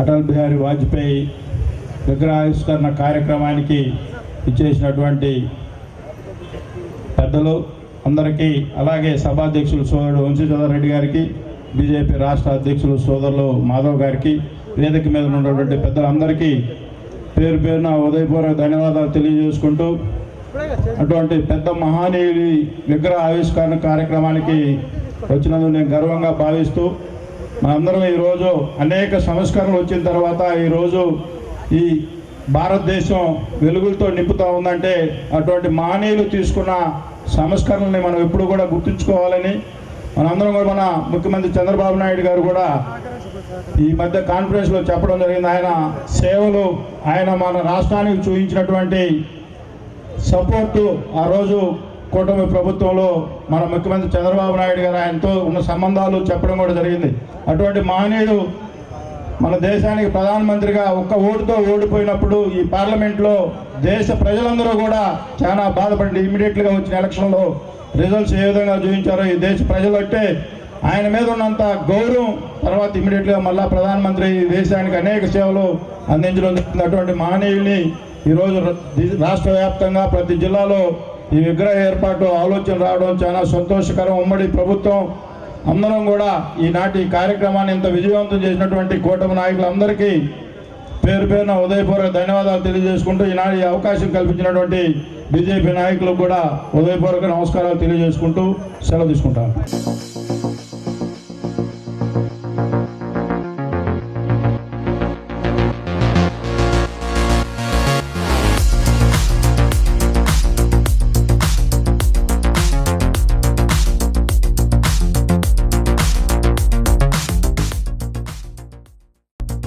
అటల్ బిహారీ వాజ్పేయి విగ్రహావిష్కరణ కార్యక్రమానికి ఇచ్చేసినటువంటి పెద్దలు అందరికీ అలాగే సభాధ్యక్షులు సోదరుడు వంశీధర్ రెడ్డి గారికి బీజేపీ రాష్ట్ర అధ్యక్షులు సోదరులు మాధవ్ గారికి వేదిక మీద ఉన్నటువంటి పెద్దలందరికీ పేరు పేరున ఉదయపూర్వక ధన్యవాదాలు తెలియజేసుకుంటూ అటువంటి పెద్ద మహానీయుడి విగ్రహ ఆవిష్కరణ కార్యక్రమానికి వచ్చినందుకు నేను గర్వంగా భావిస్తూ మనందరం ఈరోజు అనేక సంస్కరణలు వచ్చిన తర్వాత ఈరోజు ఈ భారతదేశం వెలుగులతో నింపుతూ ఉందంటే అటువంటి మానీయులు తీసుకున్న సంస్కరణల్ని మనం ఎప్పుడు కూడా గుర్తుంచుకోవాలని మనందరం కూడా మన ముఖ్యమంత్రి చంద్రబాబు నాయుడు గారు కూడా ఈ మధ్య కాన్ఫరెన్స్లో చెప్పడం జరిగింది. ఆయన సేవలు ఆయన మన రాష్ట్రానికి చూపించినటువంటి సపోర్టు ఆ రోజు కూటమి ప్రభుత్వంలో మన ముఖ్యమంత్రి చంద్రబాబు నాయుడు గారు ఆయనతో ఉన్న సంబంధాలు చెప్పడం కూడా జరిగింది. అటువంటి మహనీయుడు మన దేశానికి ప్రధానమంత్రిగా ఒక్క ఓటుతో ఓడిపోయినప్పుడు ఈ పార్లమెంట్లో దేశ ప్రజలందరూ కూడా చాలా బాధపడి ఇమీడియట్గా వచ్చిన ఎలక్షన్లో రిజల్ట్స్ ఏ విధంగా చూపించారో ఈ దేశ ప్రజలు అంటే ఆయన మీద ఉన్నంత గౌరవం తర్వాత ఇమీడియట్గా మళ్ళా ప్రధానమంత్రి ఈ దేశానికి అనేక సేవలు అందించడం జరుగుతుంది. అటువంటి మహనీయుల్ని ఈరోజు రాష్ట్ర వ్యాప్తంగా ప్రతి జిల్లాలో ఈ విగ్రహ ఏర్పాటు ఆలోచన రావడం చాలా సంతోషకరం. ఉమ్మడి ప్రభుత్వం అందరం కూడా ఈనాటి కార్యక్రమాన్ని ఇంత విజయవంతం చేసినటువంటి కూటమి నాయకులందరికీ పేరు పేరున ఉదయపూర్వక ధన్యవాదాలు తెలియజేసుకుంటూ ఈనాడు ఈ అవకాశం కల్పించినటువంటి బీజేపీ నాయకులకు కూడా ఉదయపూర్వక నమస్కారాలు తెలియజేసుకుంటూ సెలవు తీసుకుంటాను.